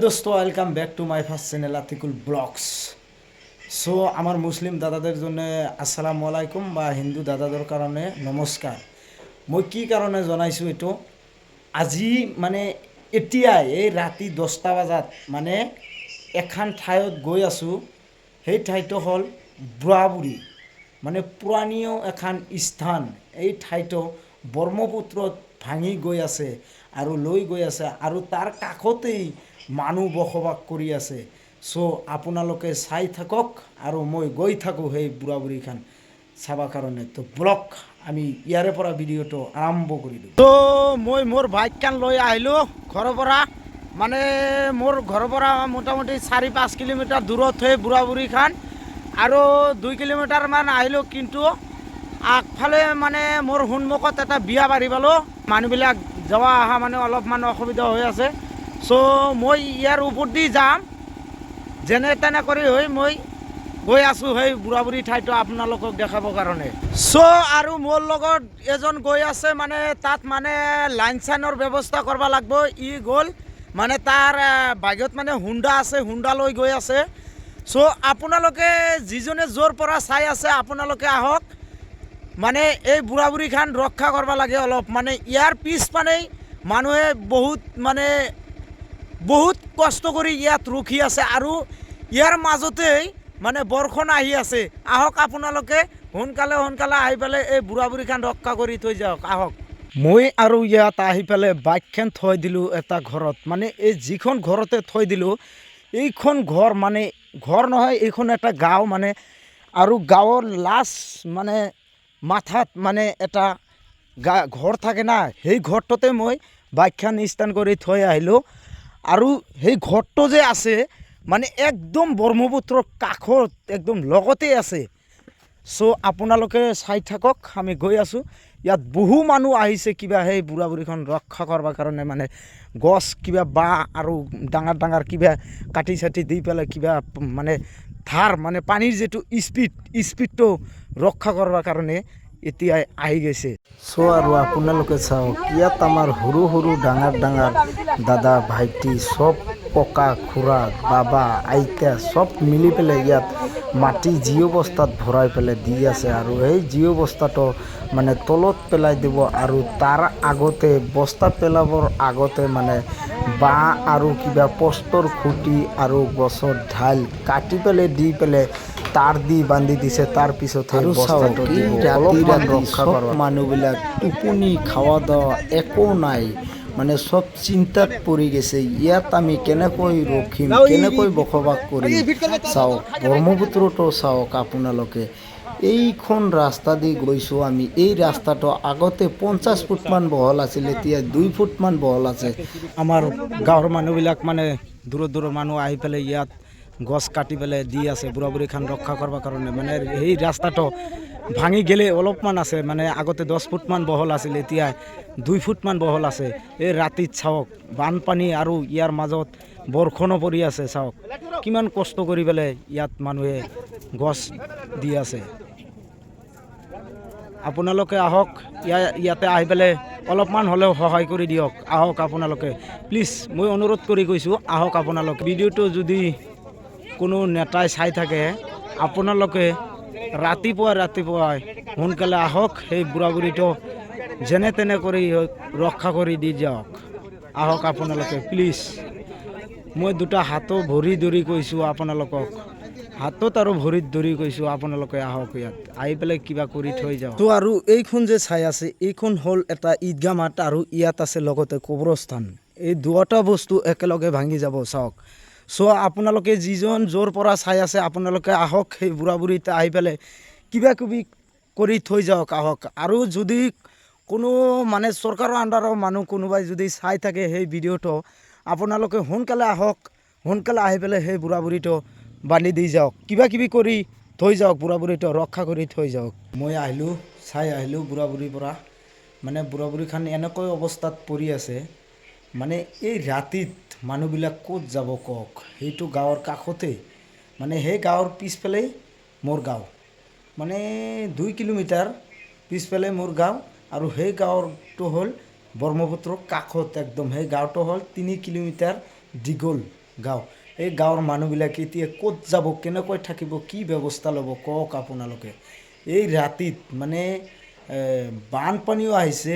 দোস্ত welcome back to my first channel Atikul blogs so আমার মুসলিম দাদাদের জন্য আসসালামু আলাইকুম বা হিন্দু দাদাদের কাৰণে নমস্কাৰ মই কি কাৰণে জনাইছোঁ এইটো আজি মানে এতিয়াই, এই ৰাতি দহটা বজাত মানে এখন ঠাইত গৈ আছোঁ। সেই ঠাইটো হ'ল বুঢ়াবুঢ়ী মানে পুৰণীয় এখন স্থান। এই ঠাইটো ব্ৰহ্মপুত্ৰত ভাঙি গৈ আছে আৰু লৈ গৈ আছে আৰু তাৰ কাষতেই মানুহ বসবাস কৰি আছে। চ' আপোনালোকে চাই থাকক আৰু মই গৈ থাকোঁ সেই বুঢ়া বুঢ়ীখন চাবৰ কাৰণে তো ব্লক আমি ইয়াৰে পৰা ভিডিঅ'টো আৰম্ভ কৰি দিওঁ। তো মই মোৰ বাইকখন লৈ আহিলোঁ ঘৰৰ পৰা। মানে মোৰ ঘৰৰ পৰা মোটামুটি চাৰি, পাঁচ কিলোমিটাৰ দূৰত হৈ বুঢ়া বুঢ়ীখন আৰু দুই কিলোমিটাৰমান আহিলোঁ কিন্তু আগফালে মানে মোৰ সন্মুখত এটা বিয়া বাঢ়ি পালোঁ। মানুহবিলাক যোৱা অহা মানে অলপমান অসুবিধা হৈ আছে। চ' মই ইয়াৰ ওপৰদি যাম। যেনে তেনে কৰি হৈ মই গৈ আছোঁ সেই বুঢ়া বুঢ়ী ঠাইটো আপোনালোকক দেখাবৰ কাৰণে। চ' আৰু মোৰ লগত এজন গৈ আছে মানে তাত মানে লাইন চাইনৰ ব্যৱস্থা কৰিব লাগিব। ই গ'ল মানে তাৰ বাইকত মানে হুণ্ডা আছে, হুণ্ডা লৈ গৈ আছে। চ' আপোনালোকে যিজনে য'ৰ পৰা চাই আছে, আপোনালোকে আহক। মানে এই বুঢ়া বুঢ়ীখান ৰক্ষা কৰিব লাগে অলপ। মানে ইয়াৰ পিছ মানে মানুহে বহুত মানে বহুত কষ্ট কৰি ইয়াত ৰখি আছে আৰু ইয়াৰ মাজতেই মানে বৰষুণ আহি আছে। আহক আপোনালোকে সোনকালে সোনকালে আহি পেলাই এই বুঢ়া বুঢ়ীখান ৰক্ষা কৰি থৈ যাওক। আহক। মই আৰু ইয়াত আহি পেলাই বাইকখন থৈ দিলোঁ এটা ঘৰত। মানে এই যিখন ঘৰতে থৈ দিলোঁ, এইখন ঘৰ মানে ঘৰ নহয়, এইখন এটা গাঁও মানে। আৰু গাঁৱৰ লাষ্ট মানে মাথাত মানে এটা গা, ঘৰ থাকে না, সেই ঘৰটোতে মই বাইকখন ষ্টেণ্ড কৰি থৈ আহিলোঁ। আৰু সেই ঘৰটো যে আছে মানে একদম ব্ৰহ্মপুত্ৰৰ কাষত, একদম লগতে আছে। চ' আপোনালোকে চাই থাকক, আমি গৈ আছোঁ। ইয়াত বহু মানুহ আহিছে, কিবা সেই বুঢ়া বুঢ়ীখন ৰক্ষা কৰিবৰ কাৰণে মানে গছ কিবা বাঁহ আৰু ডাঙৰ ডাঙৰ কিবা কাটি চাটি দি পেলাই কিবা মানে ধাৰ মানে পানীৰ যিটো স্পীড, স্পীডটো ৰক্ষা কৰিবৰ কাৰণে এতিয়া আহি গৈছে। চ' আৰু আপোনালোকে চাওক, ইয়াত আমাৰ সৰু সৰু ডাঙৰ ডাঙৰ দাদা, ভাইটি, চব ককা, খুৰা, বাবা, আইতা, চব মিলি পেলাই ইয়াত মাটি যি অৱস্থাত ভৰাই পেলাই দি আছে আৰু সেই যি অৱস্থাটো মানে তলত পেলাই দিব আৰু তাৰ আগতে, বস্তা পেলাবৰ আগতে মানে বাঁহ আৰু কিবা পষ্টৰ খুঁটি আৰু গছৰ ঢাল কাটি পেলাই দি পেলাই তার দি বান্ধি দিছে তাৰ পিছত ৰাতি ৰাতি মানুহবিলাক টোপনি খাৱা দাৱা একো নাই। মানে চব চিন্তাত পৰি গৈছে। ইয়াত আমি কেনেকৈ ৰখিম কেনেকৈ বসবাস কৰিম? চাওক ব্ৰহ্মপুত্ৰটো চাওক আপোনালোকে এইখন ৰাস্তা দি গৈছোঁ আমি। এই ৰাস্তাটো আগতে পঞ্চাছ ফুটমান বহল আছিল এতিয়া দুই ফুটমান বহল আছে। আমাৰ গাঁৱৰ মানুহবিলাক মানে দূৰৰ দূৰৰ মানুহ আহি পেলাই ইয়াত গছ কাটি পেলাই দি আছে বুঢ়া বুঢ়ীখান ৰক্ষা কৰিবৰ কাৰণে। মানে সেই ৰাস্তাটো ভাঙি গেলে অলপমান আছে মানে আগতে দহ ফুটমান বহল আছিল এতিয়া দুই ফুটমান বহল আছে। এই ৰাতিত চাওক, বানপানী আৰু ইয়াৰ মাজত বৰষুণো পৰি আছে, চাওক। কিমান কষ্ট কৰি পেলাই ইয়াত মানুহে গছ দি আছে। আপোনালোকে আহক, ইয়া, ইয়াতে আহি পেলাই অলপমান হ'লেও সহায় কৰি দিয়ক। আহক আপোনালোকে। প্লিজ মই অনুৰোধ কৰি কৈছোঁ, আহক আপোনালোকে। ভিডিঅ'টো যদি কোনো নেতাই চাই থাকে, আপোনালোকে ৰাতিপুৱা ৰাতিপুৱাই সোনকালে আহক, সেই বুঢ়া বুঢ়ীটো যেনে তেনে কৰি ৰক্ষা কৰি দি যাওক। আহক আপোনালোকে প্লিজ মই দুটা হাতো ভৰি ধৰি কৈছোঁ আপোনালোকক। হাতত আৰু ভৰিত ধৰি কৈছোঁ আপোনালোকে আহক ইয়াত। আহি পেলাই কিবা কৰি থৈ যাওক। তো আৰু এইখন যে চাই আছে, এইখন হ'ল এটা ঈদগাহ মাঠ আৰু ইয়াত আছে লগতে কবৰস্থান। এই দুয়োটা বস্তু একেলগে ভাঙি যাব, চাওক। চ' আপোনালোকে যিজন য'ৰ পৰা চাই আছে, আপোনালোকে আহক, সেই বুঢ়া বুঢ়ীত আহি পেলাই কিবা কিবি কৰি থৈ যাওক, আহক। আৰু যদি কোনো মানে চৰকাৰৰ আণ্ডাৰৰ মানুহ কোনোবাই যদি চাই থাকে সেই ভিডিঅ'টো, আপোনালোকে সোনকালে আহক, সোনকালে আহি পেলাই সেই বুঢ়া বুঢ়ীটো বান্ধি দি যাওক। কিবা কিবি কৰি থৈ যাওক বুঢ়া বুঢ়ীটো ৰক্ষা কৰি থৈ যাওক। মই আহিলোঁ, চাই আহিলোঁ বুঢ়া বুঢ়ীৰ পৰা। মানে বুঢ়া বুঢ়ীখন এনেকৈ অৱস্থাত পৰি আছে। মানে এই ৰাতিত মানুহবিলাক ক'ত যাব কওক? সেইটো গাঁৱৰ কাষতে। মানে সেই গাঁৱৰ পিছফালেই মোৰ গাঁও। মানে দুই কিলোমিটাৰ পিছফালে মোৰ গাঁও আৰু সেই গাঁৱৰটো হ'ল ব্ৰহ্মপুত্ৰৰ কাষত একদম। সেই গাঁৱটো হ'ল তিনি কিলোমিটাৰ দীঘল গাঁও। এই গাঁৱৰ মানুহবিলাকে এতিয়া ক'ত যাব, কেনেকৈ থাকিব, কি ব্যৱস্থা ল'ব কওক আপোনালোকে। এই ৰাতিত মানে বানপানীও আহিছে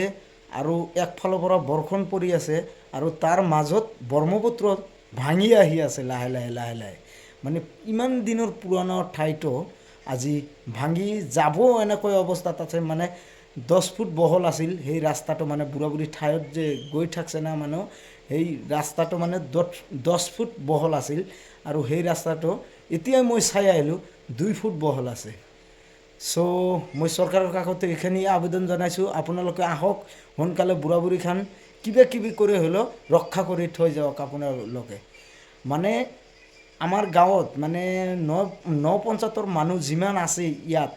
আৰু একফালৰ পৰা বৰষুণ পৰি আছে আৰু তাৰ মাজত ব্ৰহ্মপুত্ৰ ভাঙি আহি আছে লাহে লাহে লাহে লাহে। মানে ইমান দিনৰ পুৰণা ঠাইতো আজি ভাঙি যাব এনেকৈ অৱস্থাত আছে মানে দহ ফুট বহল আছিল। সেই ৰাস্তাটো মানে বুঢ়া বুঢ়ী ঠাইত যে গৈ থাকছে না মানুহ, সেই ৰাস্তাটো মানে দহ দহ ফুট বহল আছিল। আৰু সেই ৰাস্তাটো এতিয়াই মই চাই আহিলোঁ, দুই ফুট বহল আছে। চ' মই চৰকাৰৰ কাষতে এইখিনিয়ে আবেদন জনাইছোঁ। আপোনালোকে আহক, সোনকালে বুঢ়া বুঢ়ীখান কিবা কিবি কৰি হ'লেও ৰক্ষা কৰি থৈ যাওক আপোনালোকে মানে আমাৰ গাঁৱত মানে ন ন পঞ্চায়তৰ মানুহ যিমান আছে ইয়াত,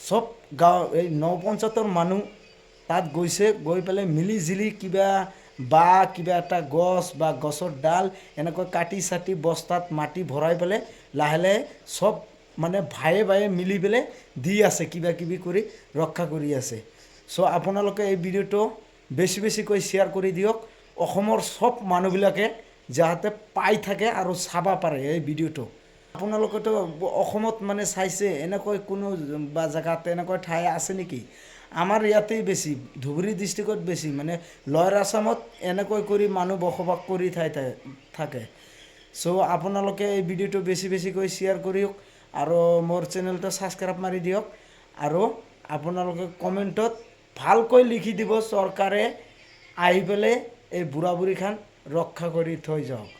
চব গাঁও এই ন পঞ্চায়তৰ মানুহ তাত গৈছে, গৈ পেলাই মিলি জুলি কিবা বা কিবা এটা গছ বা গছৰ ডাল এনেকৈ কাটি চাটি বস্তাত মাটি ভৰাই পেলাই লাহে লাহে চব মানে ভায়ে ভায়ে মিলি পেলাই দি আছে কিবা কিবি কৰি ৰক্ষা কৰি আছে। চ' আপোনালোকে এই ভিডিঅ'টো বেছি বেছিকৈ শ্বেয়াৰ কৰি দিয়ক। অসমৰ চব মানুহবিলাকে যাতে পাই থাকে আৰু চাব পাৰে এই ভিডিঅ'টো। আপোনালোকেতো অসমত মানে চাইছে, এনেকৈ কোনো বা জেগাত এনেকৈ ঠাই আছে নেকি? আমাৰ ইয়াতেই বেছি, ধুবুৰী ডিষ্ট্ৰিক্টত বেছি মানে লয়াৰ আছামত এনেকৈ কৰি মানুহ বসবাস কৰি ঠাই- থাকে। চ' আপোনালোকে এই ভিডিঅ'টো বেছি বেছিকৈ শ্বেয়াৰ কৰিওক আৰু মোৰ চেনেলটো ছাবস্ক্ৰাইব মাৰি দিয়ক। আৰু আপোনালোকে কমেণ্টত ভালকৈ লিখি দিব চৰকাৰে আহি পেলাই এই বুঢ়া বুঢ়ীখান ৰক্ষা কৰি থৈ যাওক।